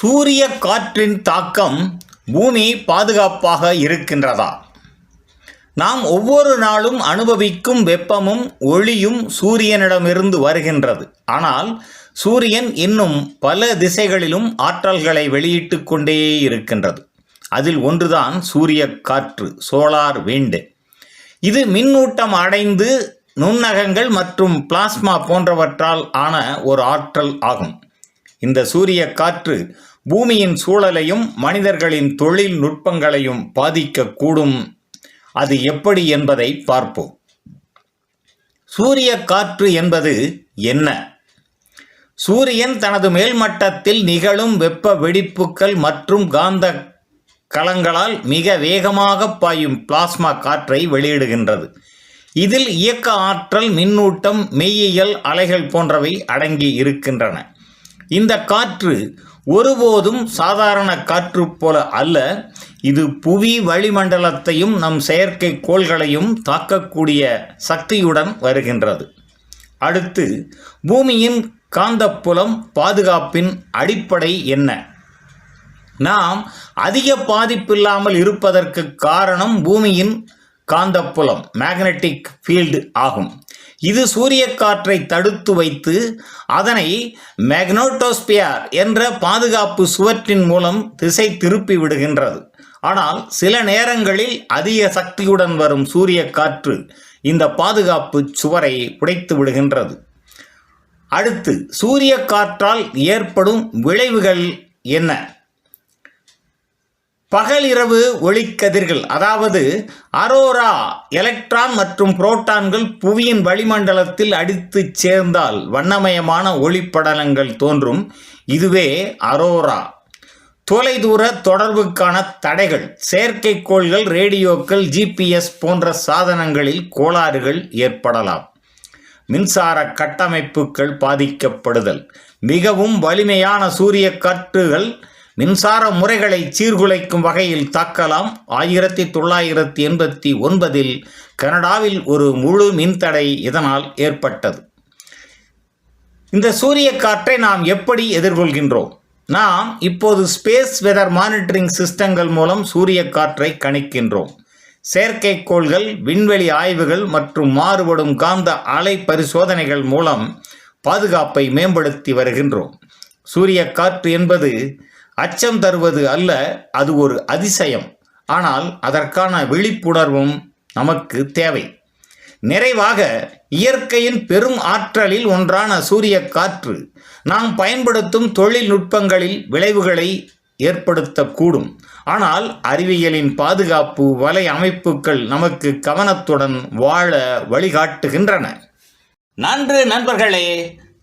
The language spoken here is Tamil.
சூரிய காற்றின் தாக்கம் பூமி பாதுகாப்பாக இருக்கின்றதா? நாம் ஒவ்வொரு நாளும் அனுபவிக்கும் வெப்பமும் ஒளியும் சூரியனிடமிருந்து வருகின்றது. ஆனால் சூரியன் இன்னும் பல திசைகளிலும் ஆற்றல்களை வெளியிட்டு கொண்டே இருக்கின்றது. அதில் ஒன்றுதான் சூரிய காற்று சோலார் விண்டு. இது மின்னூட்டம் அடைந்து நுண்ணகங்கள் மற்றும் பிளாஸ்மா போன்றவற்றால் ஆன ஒரு ஆற்றல் ஆகும். இந்த சூரிய காற்று பூமியின் சூழலையும் மனிதர்களின் தொழில்நுட்பங்களையும் பாதிக்கக்கூடும். அது எப்படி என்பதை பார்ப்போம். சூரிய காற்று என்பது என்ன? சூரியன் தனது மேல்மட்டத்தில் நிகழும் வெப்ப வெடிப்புகள் மற்றும் காந்த கலங்களால் மிக வேகமாக பாயும் பிளாஸ்மா காற்றை வெளியிடுகின்றது. இதில் இயக்க ஆற்றல் மின்னூட்டம் மெய்யியல் அலைகள் போன்றவை அடங்கி இருக்கின்றன. இந்த காற்று ஒருபோதும் சாதாரண காற்று போல அல்ல. இது புவி வளிமண்டலத்தையும் நம் செயற்கை கோள்களையும் தாக்கக்கூடிய சக்தியுடன் வருகின்றது. அடுத்து பூமியின் காந்தப்புலம் பாதுகாப்பின் அடிப்படை என்ன? நாம் அதிக பாதிப்பில்லாமல் இருப்பதற்கு காரணம் பூமியின் காந்தப்புலம் மேக்னெட்டிக் ஃபீல்டு ஆகும். இது சூரிய காற்றை தடுத்து வைத்து அதனை மேக்னோட்டோஸ்பியர் என்ற பாதுகாப்பு சுவற்றின் மூலம் திசை திருப்பி விடுகின்றது. ஆனால் சில நேரங்களில் அதிக சக்தியுடன் வரும் சூரிய காற்று இந்த பாதுகாப்பு சுவரை உடைத்து விடுகின்றது. அடுத்து சூரிய காற்றால் ஏற்படும் விளைவுகள் என்ன? பகலிரவு ஒளிக்கதிர்கள் அதாவது அரோரா எலக்ட்ரான் மற்றும் புரோட்டான்கள் புவியின் வளிமண்டலத்தில் அடித்துச் சேர்ந்தால் வண்ணமயமான ஒளிப்படலங்கள் தோன்றும். இதுவே அரோரா. தொலைதூர தொடர்புக்கான தடைகள் செயற்கைக்கோள்கள் ரேடியோக்கள் ஜிபிஎஸ் போன்ற சாதனங்களில் கோளாறுகள் ஏற்படலாம். மின்சார கட்டமைப்புகள் பாதிக்கப்படுதல். மிகவும் வலிமையான சூரிய காற்றுகள் மின்சார முறைகளை சீர்குலைக்கும் வகையில் தாக்கலாம். ஆயிரத்தி தொள்ளாயிரத்தி எண்பத்தி ஒன்பதில் கனடாவில் ஒரு முழு மின்தடை இதனால் ஏற்பட்டது. இந்த சூரிய காற்றை நாம் எப்படி எதிர்கொள்கின்றோம்? நாம் இப்போது ஸ்பேஸ் வெதர் மானிட்டரிங் சிஸ்டங்கள் மூலம் சூரிய காற்றை கணிக்கின்றோம். செயற்கைக்கோள்கள் விண்வெளி ஆய்வுகள் மற்றும் மாறுபடும் காந்த அலை பரிசோதனைகள் மூலம் பாதுகாப்பை மேம்படுத்தி வருகின்றோம். சூரிய காற்று என்பது அச்சம் தருவது அல்ல அது ஒரு அதிசயம். ஆனால் அதற்கான விழிப்புணர்வும் நமக்கு தேவை. நிறைவாக இயற்கையின் பெரும் ஆற்றலில் ஒன்றான சூரிய காற்று நாம் பயன்படுத்தும் தொழில்நுட்பங்களில் விளைவுகளை ஏற்படுத்தக்கூடும். ஆனால் அறிவியலின் பாதுகாப்பு வலை அமைப்புகள் நமக்கு கவனத்துடன் வாழ வழிகாட்டுகின்றன. நன்று நண்பர்களே